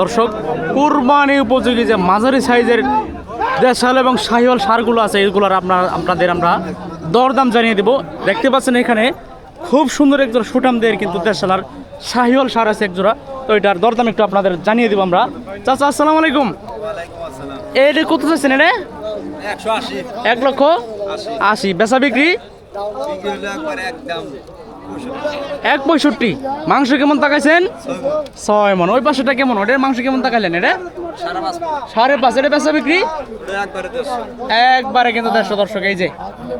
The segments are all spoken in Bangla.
দর্শক কুরবানি উপযোগী যে মাঝারি সাইজের দেশাল এবং শাহিওয়াল সারগুলো আছে এগুলোর আপনার আপনাদের আমরা দরদাম জানিয়ে দেব। দেখতে পাচ্ছেন এখানে খুব সুন্দর একজোড়া সুটামদের কিন্তু দেশালার শাহিওয়াল সার আছে একজোড়া। তো এটার দরদাম একটু আপনাদের জানিয়ে দেবো আমরা। চাচা আসসালামু আলাইকুম। এটা কত চাইছেন এটা? একশো আশি। এক লক্ষ আশি। বেচা বিক্রি? এক পঁয়ষট্টি। মাংস কেমন তাকাইছেন? ছয় মন। ওই পাশেটা কেমন? ওটার মাংস কেমন তাকাইলেন? এটা? সাড়ে পাঁচ এটা বেচা বিক্রি? একবারে কিন্তু দেড়শো দর্শক এই যে।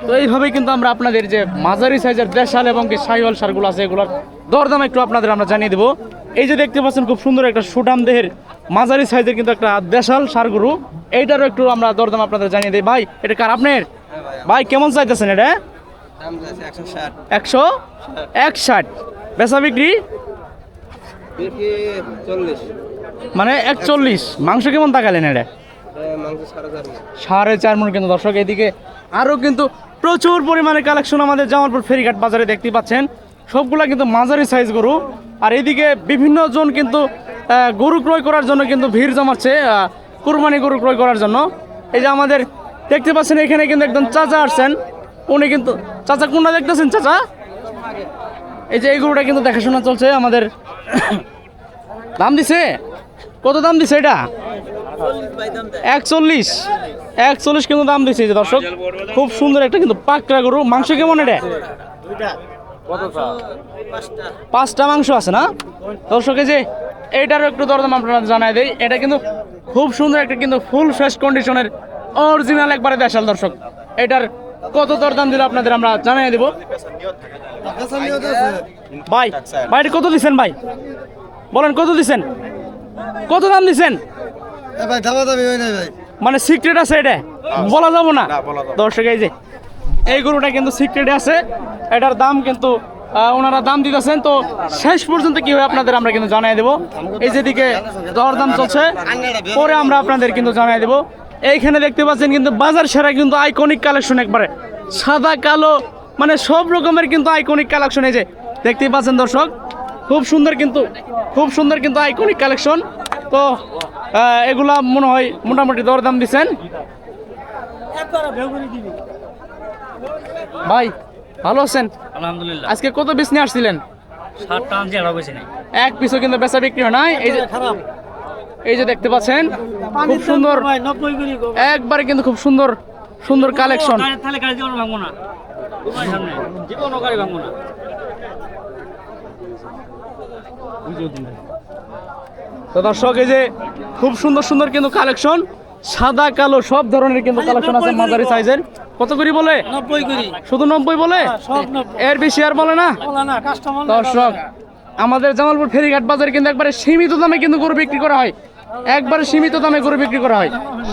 তো এইভাবেই কিন্তু আমরা আপনাদের যে মাঝারি সাইজের দেশাল এবং কি সাইওয়াল সারগুলো আছে এগুলোর দরদাম একটু আপনাদের আমরা জানিয়ে দেবো। এই যে দেখতে পাচ্ছেন খুব সুন্দর একটা সুটাম দেহের মাঝারি সাইজের কিন্তু একটা দেশাল সারগুরু। এইটারও একটু আমরা দরদাম আপনাদের জানিয়ে দিই। ভাই এটা কার আপনার? ভাই কেমন চাইতেছেন এটা? একশো এক ষাট। বেচা বিক্রি? মানে একচল্লিশ। মাংস কেমন তাকালেন এটা সাড়ে চার মন। কিন্তু দর্শক এদিকে আরও কিন্তু প্রচুর পরিমাণে কালেকশন আমাদের জামালপুর ফেরিঘাট বাজারে দেখতে পাচ্ছেন। সবগুলা কিন্তু মাঝারি সাইজ গরু। আর এদিকে বিভিন্ন জন কিন্তু গরু ক্রয় করার জন্য কিন্তু ভিড় জমাচ্ছে কুরবানি গরু ক্রয় করার জন্য। এই যে আমাদের দেখতে পাচ্ছেন এখানে কিন্তু একদম চাচা আসছেন। উনি কিন্তু, চাচা কোনটা দেখতেছেন চাচা? এই যে এই গরুটা কিন্তু দেখাশোনা চলছে আমাদের। দাম দিছে? কত দাম দিছে এটা? একচল্লিশ। একচল্লিশ কিন্তু দাম এই যে দর্শক। খুব সুন্দর একটা কিন্তু পাকড়া গরু। মাংস কেমন এটা? পাঁচটা মাংস আছে না? দর্শক যে এটারও একটু দরদাম আপনারা জানাই দেই। এটা কিন্তু খুব সুন্দর একটা কিন্তু ফুল ফ্রেশ কন্ডিশনের অরিজিনাল একবারে দেশাল দর্শক। এটার কত দরদাম দিলে আপনাদের আমরা জানাই দেব? ভাই ভাই এটা কত দিচ্ছেন ভাই? বলেন কত দিচ্ছেন কত দাম দিচ্ছেন মানে সিক্রেট আছে এটা? বলা যাব না? দর্শক এই যে এই গরুটা কিন্তু সিক্রেট আছে। এটার দাম কিন্তু ওনারা দাম দিতেছেন। তো শেষ পর্যন্ত কি হয় আপনাদের আমরা কিন্তু জানাই দেবো। এই যেদিকে দরদাম চলছে পরে আমরা আপনাদের কিন্তু জানাই দেবো। এইখানে দেখতে পাচ্ছেন কিন্তু বাজার সেরা কিন্তু আইকনিক কালেকশন একবারে। সাদা কালো মানে সব রকমের কিন্তু আইকনিক কালেকশন এই যে দেখতেই পাচ্ছেন দর্শক খুব সুন্দর কিন্তু খুব সুন্দর কিন্তু আইকনিক কালেকশন তো আহ, এগুলা মনে হয় মোটামুটি দরদাম দিচ্ছেন। ভাই ভালো আছেন? আলহামদুলিল্লাহ। আজকে কত পিস নিয়ে আসছিলেন? এক পিসও কিন্তু বেচা বিক্রি হয় নাই। এই যে এই যে দেখতে পাচ্ছেন খুব সুন্দর একবারে কিন্তু খুব সুন্দর সুন্দর কালেকশন তো দর্শক এই যে খুব সুন্দর সুন্দর কিন্তু কালেকশন সাদা কালো সব ধরনের কিন্তু কালেকশন আছে মাঝারি সাইজের কত করে বলে? নব্বই করি শুধু নব্বই বলে? সব এর বেশি আর বলে না। দর্শক আমাদের জামালপুর ফেরিঘাট বাজারে কিন্তু একবারে সীমিত দামে কিন্তু গরু বিক্রি করা হয়। একবারে সীমিত দামে গরু বিক্রি করা হয়।